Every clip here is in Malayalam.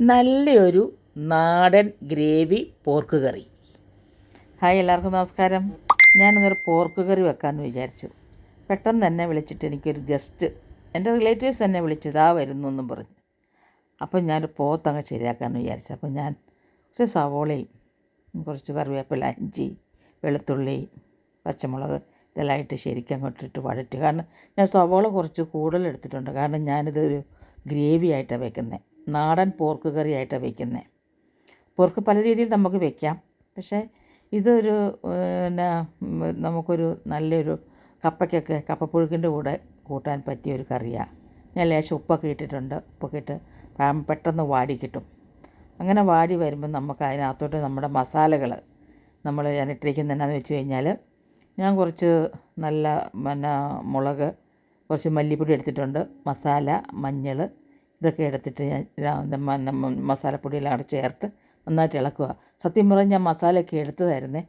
നല്ലൊരു നാടൻ ഗ്രേവി പോർക്ക് കറി. ഹായ് എല്ലാവർക്കും നമസ്കാരം. ഞാനിന്നൊരു പോർക്ക് കറി വെക്കാമെന്ന് വിചാരിച്ചു. പെട്ടെന്ന് തന്നെ വിളിച്ചിട്ട് എനിക്കൊരു ഗസ്റ്റ് എന്റെ റിലേറ്റീവ്സ് തന്നെ വിളിച്ചു ഇതാ വരുന്നു എന്നും പറഞ്ഞു. അപ്പം ഞാൻ പോത്തങ്ങ് ശരിയാക്കാമെന്ന് വിചാരിച്ചു. അപ്പം ഞാൻ കുറച്ച് സവോളയും കുറച്ച് കറിവേപ്പില ഇഞ്ചി വെളുത്തുള്ളി പച്ചമുളക് ഇതെല്ലാം ഇട്ട് ശരിക്കും അങ്ങോട്ട് ഇട്ട് വഴറ്റി. കാരണം ഞാൻ സവോള കുറച്ച് കൂടുതൽ എടുത്തിട്ടുണ്ട് കാരണം ഞാനിതൊരു ഗ്രേവി ആയിട്ടാണ് വെക്കുന്നത് നാടൻ പോർക്ക് കറി ആയിട്ടാണ് വെക്കുന്നത് പോർക്ക് പല രീതിയിൽ നമുക്ക് വെക്കാം. പക്ഷേ ഇതൊരു പിന്നെ നമുക്കൊരു നല്ലൊരു കപ്പയ്ക്കൊക്കെ കപ്പപ്പുഴുക്കിന്റെ കൂടെ കൂട്ടാൻ പറ്റിയ ഒരു കറിയാണ് ഞാൻ ലേശം ഉപ്പൊക്കെ ഇട്ടിട്ടുണ്ട്. ഉപ്പൊക്കെ ഇട്ട് പെട്ടെന്ന് വാടി കിട്ടും. അങ്ങനെ വാടി വരുമ്പോൾ നമുക്ക് അതിനകത്തോട്ട് നമ്മുടെ മസാലകൾ നമ്മൾ ഞാൻ ഇട്ടിരിക്കുന്നത് എന്നാന്ന് വെച്ച് കഴിഞ്ഞാൽ ഞാൻ കുറച്ച് നല്ല പിന്നെ മുളക് കുറച്ച് മല്ലിപ്പൊടി എടുത്തിട്ടുണ്ട്. മസാല മഞ്ഞൾ ഇതൊക്കെ എടുത്തിട്ട് ഞാൻ മസാലപ്പൊടിയെല്ലാം അവിടെ ചേർത്ത് നന്നായിട്ട് ഇളക്കുക. സത്യം പറഞ്ഞാൽ ഞാൻ മസാലയൊക്കെ എടുത്തതായിരുന്നേ.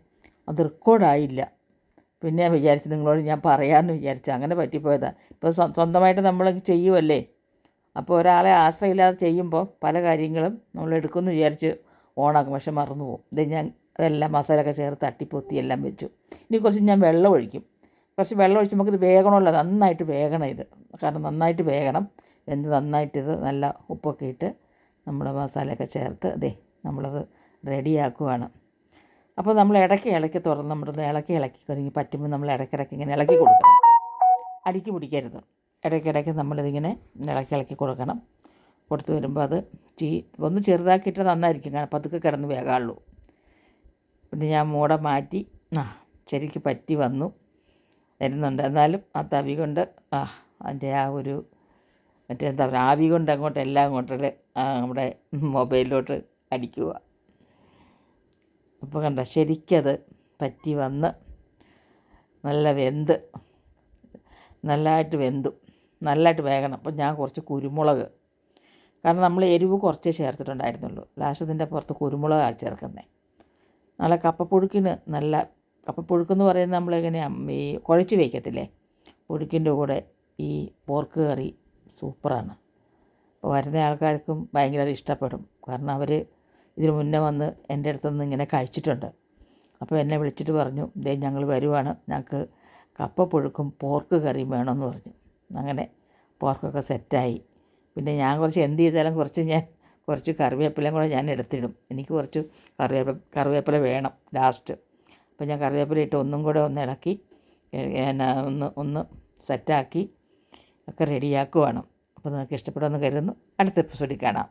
അത് റെക്കോർഡായില്ല. പിന്നെ ഞാൻ വിചാരിച്ചു നിങ്ങളോട് ഞാൻ പറയാമെന്ന് വിചാരിച്ചു അങ്ങനെ പറ്റിപ്പോയതാണ് ഇപ്പോൾ സ്വന്തമായിട്ട് നമ്മൾ ചെയ്യുമല്ലേ അപ്പോൾ ഒരാളെ ആശ്രയമില്ലാതെ ചെയ്യുമ്പോൾ പല കാര്യങ്ങളും നമ്മൾ എടുക്കുമെന്ന് വിചാരിച്ച് ഓണാക്കും. പക്ഷെ മറന്നു പോകും. ഇത് ഞാൻ അതെല്ലാം മസാലയൊക്കെ ചേർത്ത് തട്ടിപ്പൊത്തി എല്ലാം വെച്ചു. ഇനി കുറച്ച് ഞാൻ വെള്ളം ഒഴിക്കും. കുറച്ച് വെള്ളം ഒഴിച്ച് നമുക്കിത് വേഗണമല്ലോ നന്നായിട്ട് വേഗണം ഇത്. കാരണം നന്നായിട്ട് വേകണം. വെന്ത് നന്നായിട്ട് ഇത് നല്ല ഉപ്പൊക്കെ ഇട്ട് നമ്മൾ മസാലയൊക്കെ ചേർത്ത് അതെ നമ്മളത് റെഡിയാക്കുവാണ്. അപ്പോൾ നമ്മൾ ഇടയ്ക്ക് ഇളക്കി തുറന്ന് നമ്മുടെ ഇളക്കി ഇളക്കി കഴിഞ്ഞ് പറ്റുമ്പോൾ നമ്മൾ ഇടയ്ക്കിടയ്ക്ക് ഇങ്ങനെ ഇളക്കി കൊടുക്കണം. അടിക്ക് പിടിക്കരുത്. ഇടയ്ക്കിടയ്ക്ക് നമ്മളിതിങ്ങനെ ഇളക്കി ഇളക്കി കൊടുക്കണം. കൊടുത്ത് വരുമ്പോൾ അത് ചീ ഒന്ന് ചെറുതാക്കിയിട്ട് നന്നായിരിക്കും. കാരണം പതുക്കെ കിടന്ന് വേകാനുള്ളൂ പിന്നെ ഞാൻ മൂട മാറ്റി ആ ശരിക്ക് പറ്റി വന്നു. വരുന്നുണ്ട്. എന്നാലും ആ തവി കൊണ്ട് ആ അതിന്റെ ആ ഒരു മറ്റേ എന്താ പറയുക ആവി കൊണ്ട് അങ്ങോട്ട് എല്ലാം അങ്ങോട്ട് നമ്മുടെ മൊബൈലിലോട്ട് അടിക്കുക. അപ്പോൾ കണ്ട ശരിക്കത് പറ്റി വന്ന് നല്ല വെന്ത് നല്ലതായിട്ട് വെന്തു നല്ലതായിട്ട് വേകണം. അപ്പം ഞാൻ കുറച്ച് കുരുമുളക് കാരണം നമ്മൾ എരിവ് കുറച്ചേ ചേർത്തിട്ടുണ്ടായിരുന്നുള്ളൂ. ലാസ്റ്റ് ഇതിന്റെ പുറത്ത് കുരുമുളകാണ് ചേർക്കുന്നത് നല്ല കപ്പപ്പുഴുക്കിന് നല്ല കപ്പപ്പുഴുക്കെന്ന് പറയുന്നത് നമ്മളെങ്ങനെയാണ് ഈ കുഴച്ച് വയ്ക്കത്തില്ലേ പുഴുക്കിന്റെ കൂടെ ഈ പോർക്ക് കറി സൂപ്പറാണ്. അപ്പോൾ വരുന്ന ആൾക്കാർക്കും ഭയങ്കര ഇഷ്ടപ്പെടും. കാരണം അവർ ഇതിന് മുന്നേ വന്ന് എന്റെ അടുത്തുനിന്ന് ഇങ്ങനെ കഴിച്ചിട്ടുണ്ട്. അപ്പോൾ എന്നെ വിളിച്ചിട്ട് പറഞ്ഞു ദേ ഞങ്ങൾ വരുവാണ്. ഞങ്ങൾക്ക് കപ്പ പുഴുക്കും പോർക്ക് കറിയും വേണമെന്ന് പറഞ്ഞു. അങ്ങനെ പോർക്കൊക്കെ സെറ്റായി. പിന്നെ ഞാൻ കുറച്ച് എന്ത് ചെയ്താലും കുറച്ച് ഞാൻ കുറച്ച് കറിവേപ്പിലയും കൂടെ ഞാൻ എടുത്തിടും. എനിക്ക് കുറച്ച് കറിവേപ്പ കറിവേപ്പില വേണം ലാസ്റ്റ് അപ്പോൾ ഞാൻ കറിവേപ്പില ഇട്ട് ഒന്നും കൂടെ ഒന്ന് ഇളക്കി ഒന്ന് ഒന്ന് സെറ്റാക്കി ഒക്കെ റെഡിയാക്കുവാണ്. അപ്പോൾ നിങ്ങൾക്ക് ഇഷ്ടപ്പെടുമെന്ന് കരുതുന്നു. അടുത്ത എപ്പിസോഡിൽ കാണാം.